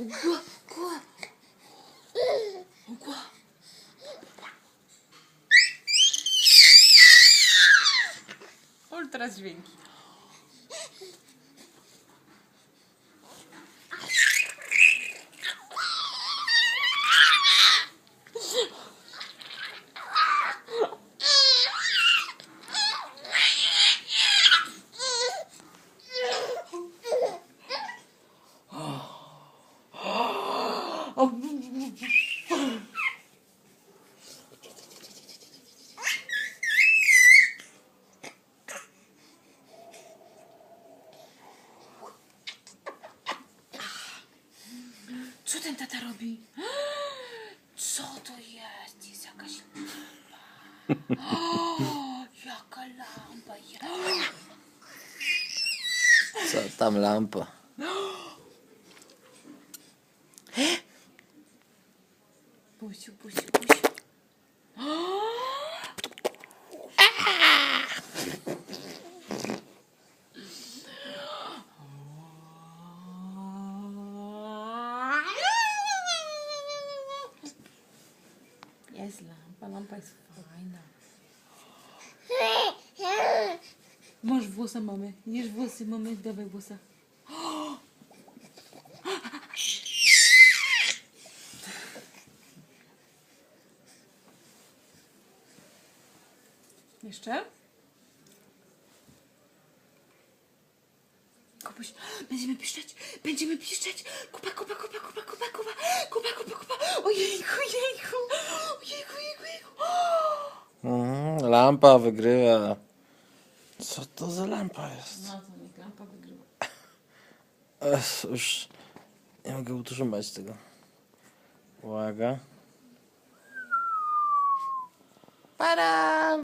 无过过，无过。O, teraz dźwięki. Co ten tata robi? Co to jest? Jest jakaś lampa. O, jaka lampa. Co tam lampa? Puxa, puxa, puxa. Yes, lampa, lampa is fine now. Може, воса, маме. Еш воси, маме, давай воса. Jeszcze? Kupuś, będziemy piszczeć, będziemy piszczeć. Kupa, kupa, kupa, kupa, kupa, kupa, kupa, kupa, kupa. Ojejku, ojejku, ojejku, ojejku, ojejku. Mhm, lampa wygrywa. Co to za lampa jest? No to niech lampa wygrywa. Ech, już nie mogę utrzymać tego. Uwaga. Para!